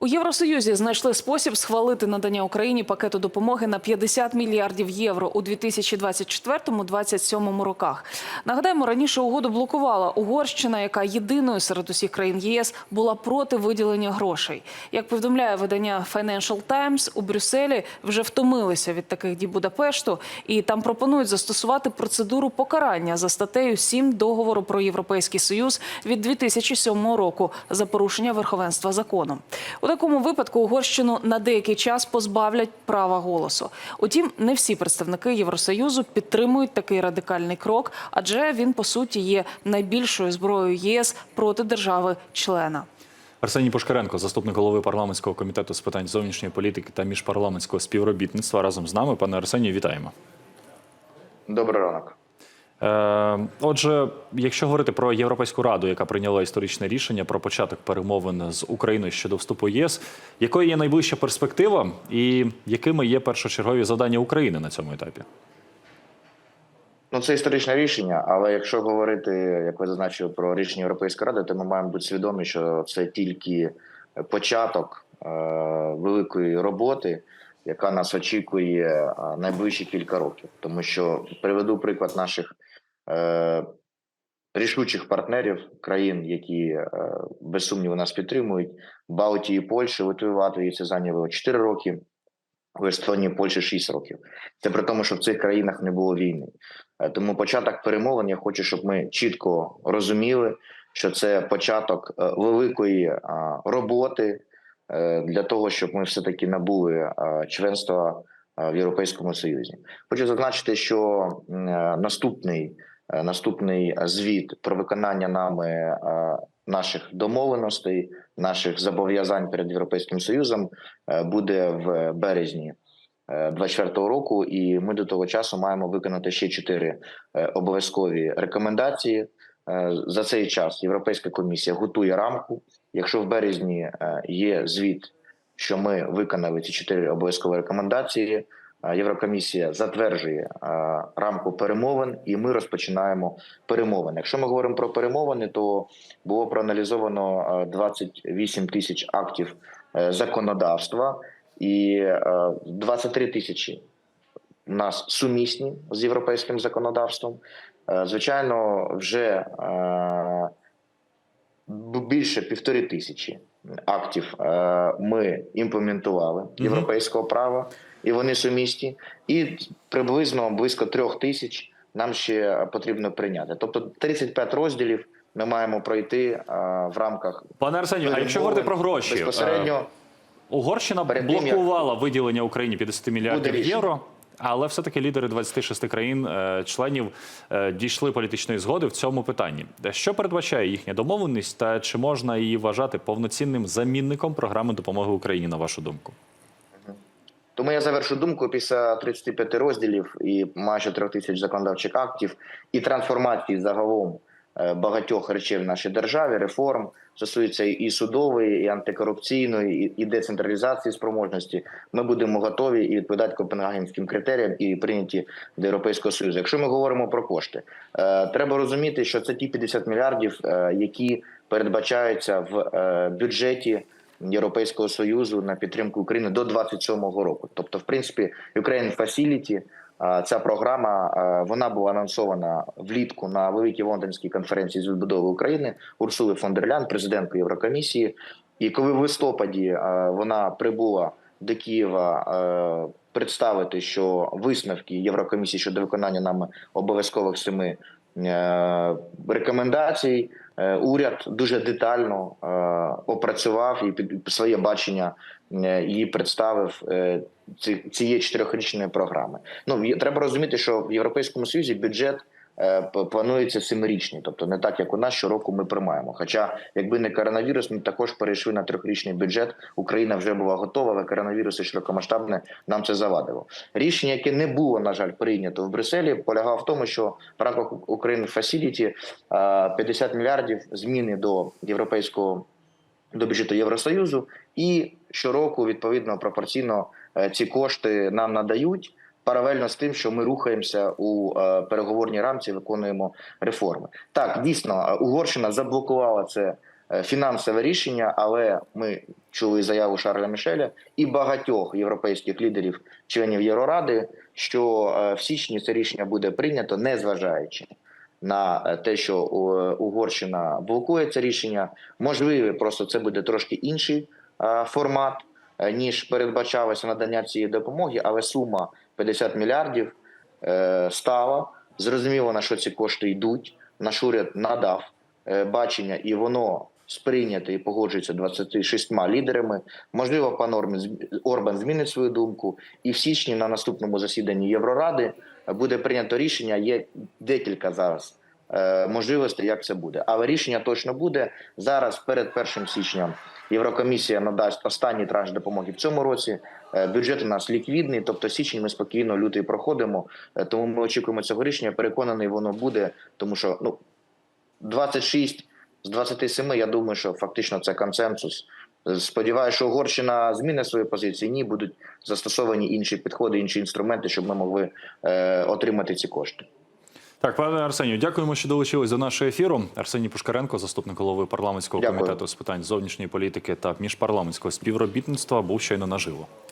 У Євросоюзі знайшли спосіб схвалити надання Україні пакету допомоги на 50 мільярдів євро у 2024-2027 роках. Нагадаємо, раніше угоду блокувала Угорщина, яка єдиною серед усіх країн ЄС була проти виділення грошей. Як повідомляє видання Financial Times, у Брюсселі вже втомилися від таких дій Будапешту, і там пропонують застосувати процедуру покарання за статтею 7 договору про європейський союз від 2007 року за порушення верховенства закону. У такому випадку Угорщину на деякий час позбавлять права голосу. Утім, не всі представники Євросоюзу підтримують такий радикальний крок, адже він по суті є найбільшою зброєю ЄС проти держави-члена. Арсеній Пушкаренко, заступник голови парламентського комітету з питань зовнішньої політики та міжпарламентського співробітництва, разом з нами. Пане Арсенію, вітаємо. Добрий ранок. Е, отже, якщо говорити про Європейську раду, яка прийняла історичне рішення про початок перемовин з Україною щодо вступу єс, якою є найближча перспектива, і якими є першочергові завдання України на цьому етапі? Ну, це історичне рішення, але якщо говорити, як ви зазначили, про рішення Європейської ради, то ми маємо бути свідомі, що це тільки початок е, великої роботи, яка нас очікує е, найближчі кілька років. Тому що приведу приклад наших рішучих партнерів країн, які е, без сумніву нас підтримують: Балтії, Польщі, Литви, Латвії це зайняло 4 роки. В Естонії, Польщі 6 років. Це при тому, що в цих країнах не було війни. Е, Тому початок перемовин. Я хочу, щоб ми чітко розуміли, що це початок е, великої е, роботи е, для того, щоб ми все таки набули е, членства е, в Європейському Союзі. Хочу зазначити, що е, наступний е, наступний звіт про виконання нами е, наших домовленостей, наших зобов'язань перед європейським союзом е, буде в березні. 24 року, і ми до того часу маємо виконати ще чотири е, обов'язкові рекомендації. Е, За цей час Європейська комісія готує рамку. Якщо в березні е, є звіт, що ми виконали ці чотири обов'язкові рекомендації, е, Єврокомісія затверджує е, рамку перемовин, і ми розпочинаємо перемовини. Якщо ми говоримо про перемовини, то було проаналізовано е, 28 тисяч актів е, законодавства і е, 23 тисячі у нас сумісні з європейським законодавством. Е, Звичайно, вже е, більше півтори тисячі актів е, ми імплементували європейського права, і вони сумісні, і приблизно близько трьох тисяч нам ще потрібно прийняти. Тобто 35 розділів ми маємо пройти е, в рамках Пане Арсенію, а якщо говорити про гроші, безпосередньо. е, Угорщина тим, як- блокувала виділення Україні 50 мільярдів євро. Але все-таки лідери 26 країн-членів дійшли політичної згоди в цьому питанні. Що передбачає їхня домовленість, та чи можна її вважати повноцінним замінником програми допомоги Україні, на вашу думку? Тому я завершу думку після 35 розділів і майже трьох тисяч законодавчих актів і трансформації загалом е, багатьох речей в нашій державі, реформ стосується і судової, і антикорупційної, і- децентралізації спроможності. Ми будемо готові і відповідати копенгагенським критеріям і прийняті до Європейського союзу. Якщо ми говоримо про кошти, е, треба розуміти, що це ті 50 мільярдів, е, які передбачаються в е, бюджеті. Європейського союзу на підтримку України до 27-го року. Тобто, в принципі, Ukraine Facility, ця програма вона була анонсована влітку на великій лондонській конференції з відбудови України Урсули фон дер Лян, президенткою Єврокомісії. І коли в листопаді вона прибула до Києва представити, що висновки Єврокомісії щодо виконання нами обов'язкових семи рекомендацій. Е, Уряд дуже детально е, опрацював і своє бачення е, її представив е, ці, цієї чотирьохрічної програми. Ну треба розуміти, що в Європейському Союзі бюджет е, планується семирічний, тобто не так, як у нас щороку ми приймаємо. Хоча, якби не коронавірус, ми також перейшли на трьохрічний бюджет. Україна вже була готова, але коронавірус і широкомасштабне нам це завадило. Рішення, яке не було на жаль прийнято в Брюсселі, полягало в тому, що в рамках України е, 50 мільярдів зміни до європейського до бюджету Євросоюзу, і щороку відповідно пропорційно е, ці кошти нам надають. Паралельно з тим, що ми рухаємося у е, переговорній рамці, виконуємо реформи. Так, дійсно, е, Угорщина заблокувала це е, фінансове рішення, але ми чули заяву Шарля Мішеля і багатьох європейських лідерів, членів Євроради, що в січні це рішення буде прийнято, незважаючи на е, те, що Угорщина блокує це рішення. Можливо, просто це буде трошки інший формат, ніж передбачалося надання цієї допомоги, але сума 50 мільярдів е, стала. Зрозуміло, на що ці кошти йдуть. Наш уряд надав е, бачення, і воно сприйняте і погоджується 26 лідерами. Можливо, пан Орбан, змінить свою думку, і в січні на наступному засіданні Євроради буде прийнято рішення. Є декілька зараз е, можливостей, як це буде. Але рішення точно буде зараз. Перед першим січням Єврокомісія надасть останній транш допомоги в цьому році. Е, Бюджет у нас ліквідний, тобто січень ми спокійно лютий проходимо. Е, Тому ми очікуємо цього рішення. Переконаний, воно буде, тому що ну 26 з 27, я думаю, що фактично це консенсус. Сподіваюся, що Угорщина зміни свої позиції. Ні, будуть застосовані інші підходи, інші інструменти, щоб ми могли е, отримати ці кошти. Так, пане Арсенію, дякуємо, що долучились до нашого ефіру. Арсеній Пушкаренко, заступник голови парламентського Дякую. комітету з питань зовнішньої політики та міжпарламентського співробітництва, був щойно наживо.